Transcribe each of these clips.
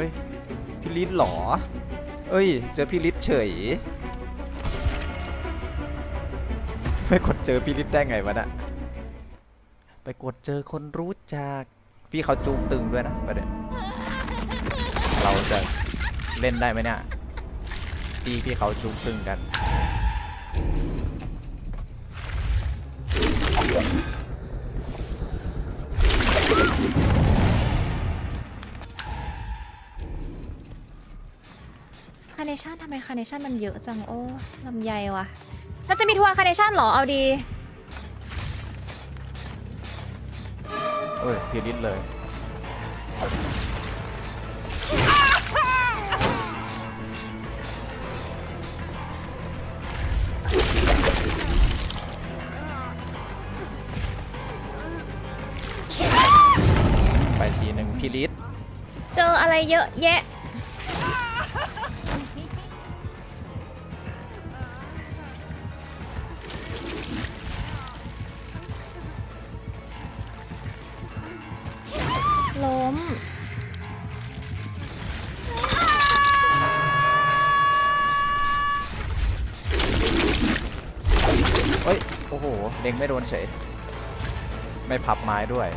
ฮ้ยพี่ลิศเหรอ เอ้ย เจอพี่ลิศเฉย ไปกดเจอพี่ลิศได้ไงวะน่ะไปกดเจอคนรู้จัก พี่เขาจูงตึงด้วยนะประเด็นเราจะเล่นได้ไหมเนี่ยตีพี่เขาจูงตึงกัน เนชั่นทำไมคาร์เนชั่นมันเยอะจังโอ้ลำไยว่ะเราจะมีทัวร์คาร์เนชั่นเหรอ เอาดีเอ้ยพี่ลิศเลย ไปทีหนึ่งพี่ลิศเจออะไรเยอะแยะ เล็งไม่โดนเฉย ไม่พับไม้ด้วย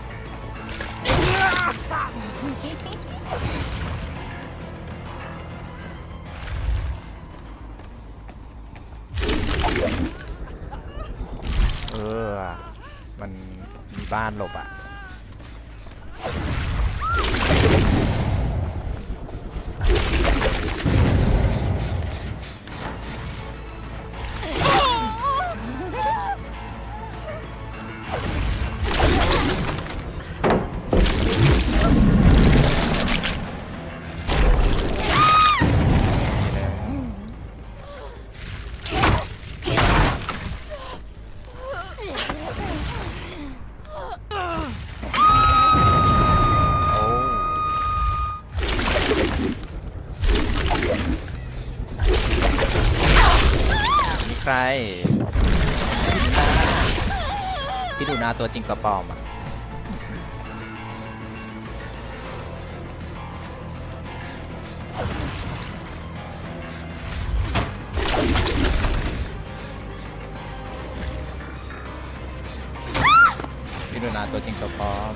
เออ มันมีบ้านหลบอะ พี่ดูนาตัวจริงกับปลอมอะพี่ดูนาตัวจริงกับปลอม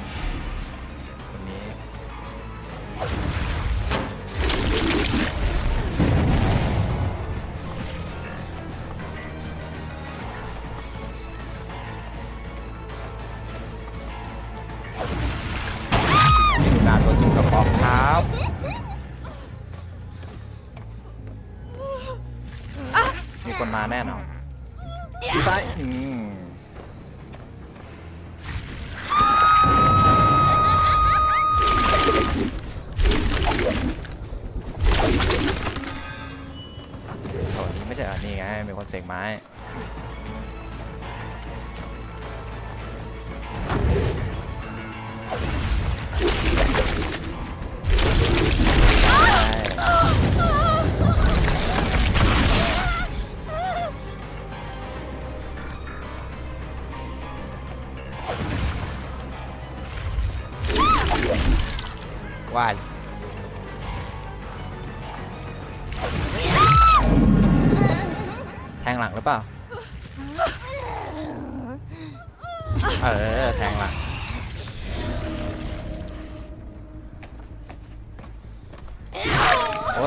คนมาแน่นอนที่ซ้ายอืมโอ้นี้ไม่ใช่อันนี้ไงเป็นคนเสกไม้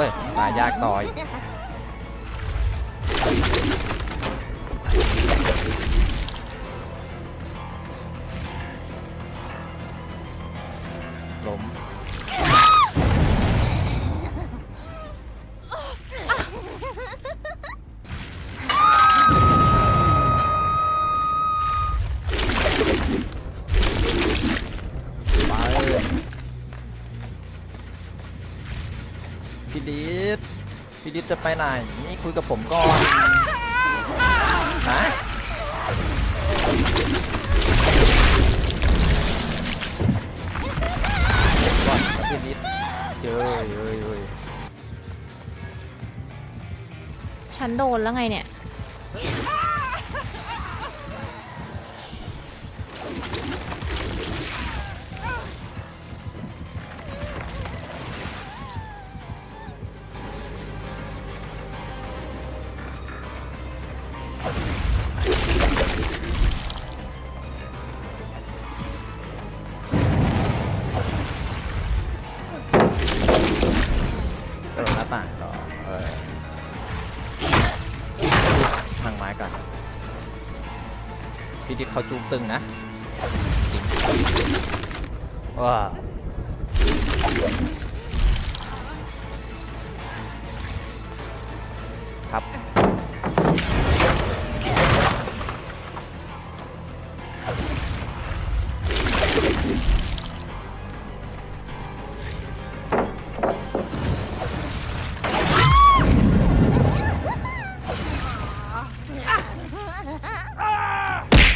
โอ้ยตายยากต่อย พี่ดิษพี่ดิษจะไปไหนคุยกับผมก่อนนะก่อนครับพี่ดิษเยอะเยอะเยอะฉันโดนแล้วไงเนี่ย พี่จิตเขาจูงตึงนะว้า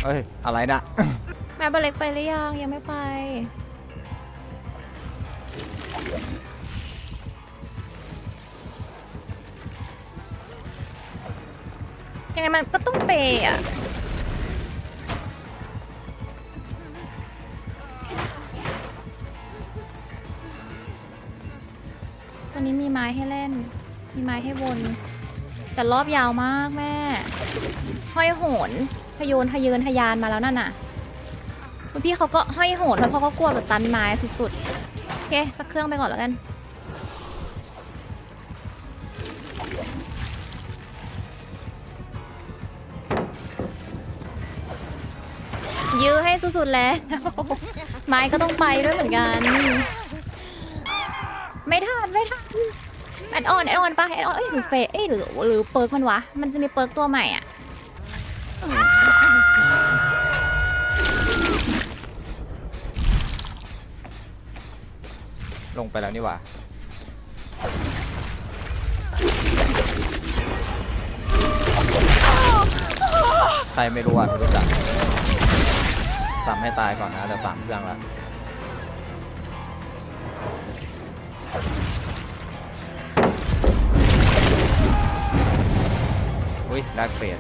เอ้ย อะไรนะ แม่บาเล็กไปหรือยังยังไม่ไป ยังไงมันก็ต้องเปย์อะตอนนี้มีไม้ให้เล่น มีไม้ให้วน แต่รอบยาวมากแม่ ห้อยโหน ทะโยนทะเยินทะยานมาแล้วนั่นน่ะคุณพี่เขาก็ห้อยโหนเพราะเขาก็กลัวแบบตันไม้สุดๆโอเคสักเครื่องไปก่อนแล้วกันยื้อให้สุดๆแล้ว ไม้ก็ต้องไปด้วยเหมือนกัน ไม่ทันไม่ทันแอดออนแอดออนปะแอดออนเอ้ยหรือเฟเอ้ยหรือหรือเปิร์กมันวะ มันจะมีเปิร์กตัวใหม่อะ ไปแล้วนี่หว่าใครไม่รู้อะไม่รู้จักสามให้ตายก่อนนะเดี๋ยวสามเครื่องละอุ้ยแลกเฟส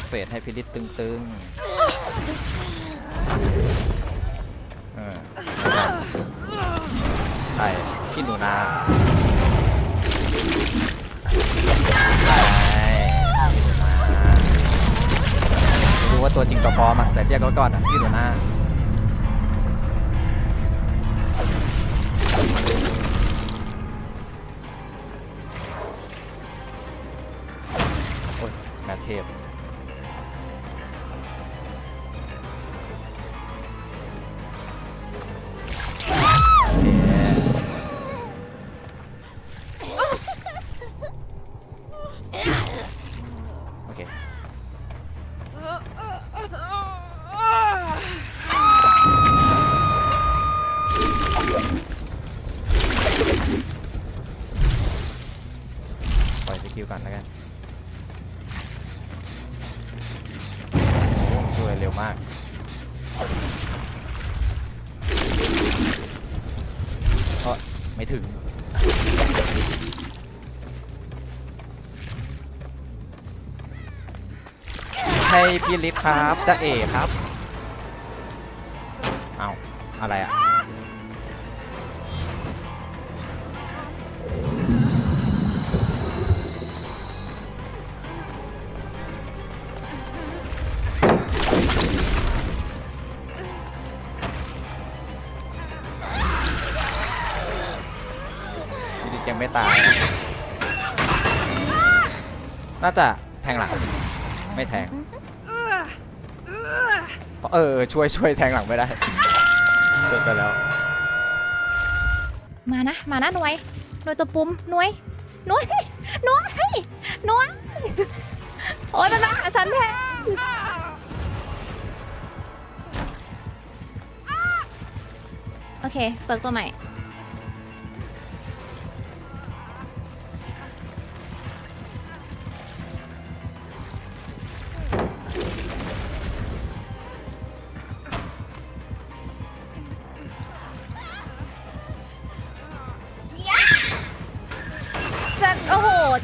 กเฟสให้พิลิตตึงๆเออใช่พี่หนูนาใช่พี่หนูนาไม่รู้ว่าตัวจริงตัวปลอมอะแต่เรียกเขาก่อนนะพี่หนูนาโอ้ยแมทเทพ มาก ก็ไม่ถึง ให้พี่ลิฟครับจะเอครับ เอาอะไรอะ ไม่ตาย น่าจะแทงหลัง ไม่แทง เออ ช่วยช่วยแทงหลังไม่ได้ช่วยไปแล้ว มานะ มานะหน่วยหน่วยตัวปุ่มหน่วยหน่วยหน่วยหน่วยโอ๊ยมันมาหาฉันแทนโอเค เปิดตัวใหม่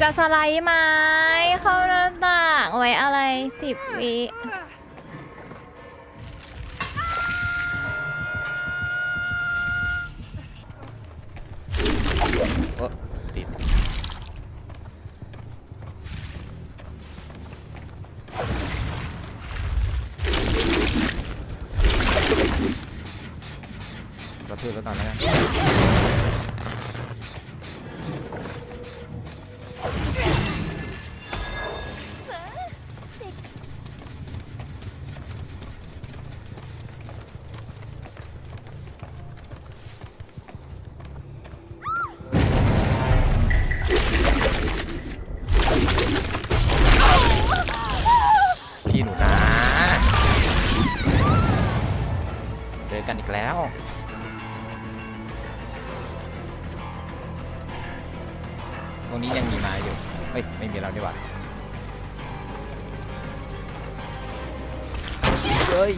จะสไลด์ไม้เข้าหน้าต่างไว้อะไรสิบวิเออติดกระทืบแล้วก่อนแล้วกัน เจอกันอีกแล้ว ตรงนี้ยังมีมาอยู่ เฮ้ย ไม่มีแล้วดีกว่าเฮ้ย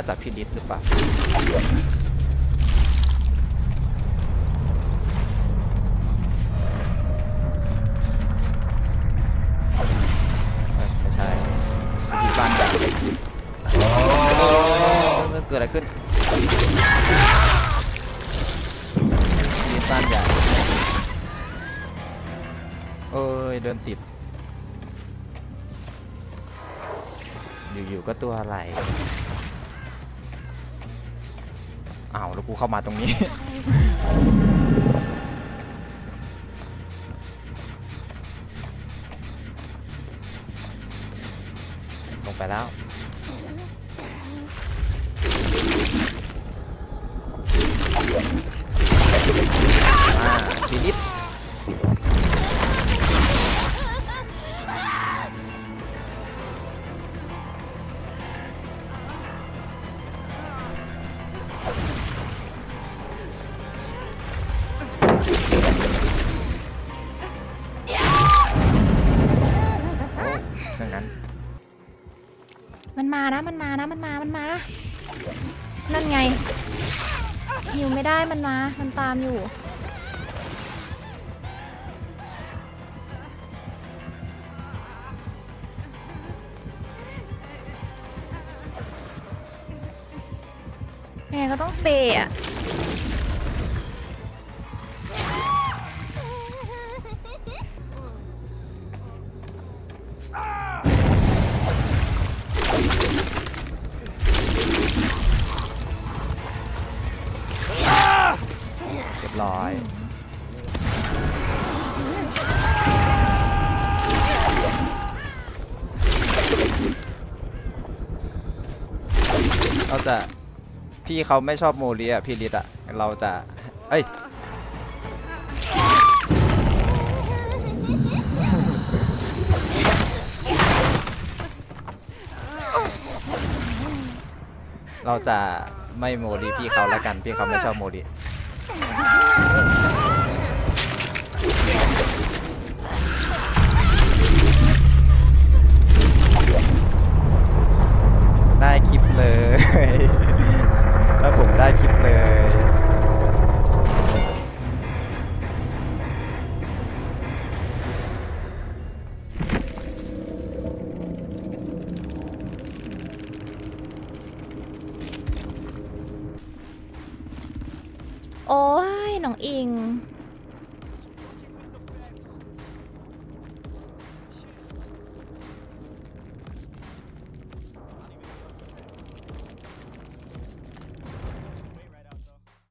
น่าจะพินิษหรือเปล่าเอ้ยไม่ใช่มีบ้านใหญ่เกิดอะไรขึ้นมีบ้านใหญ่เอ้ยเดินติด อยู่ๆก็ตัวอะไร อ้าวแล้วกูเข้ามาตรงนี้ ลงไปแล้ว มันมานะมันมา มันมา นั่นไงหิวไม่ได้มันมา มันตามอยู่ แม่ก็ต้องเปย์อะ จะพี่เขาไม่ชอบโมลีอะพี่ลิศอะเราจะเอ้ยเราจะไม่โมลีพี่เขาแล้วกันพี่เขาไม่ชอบโมลี ได้คลิปเลยแล้วผมได้คลิปเลย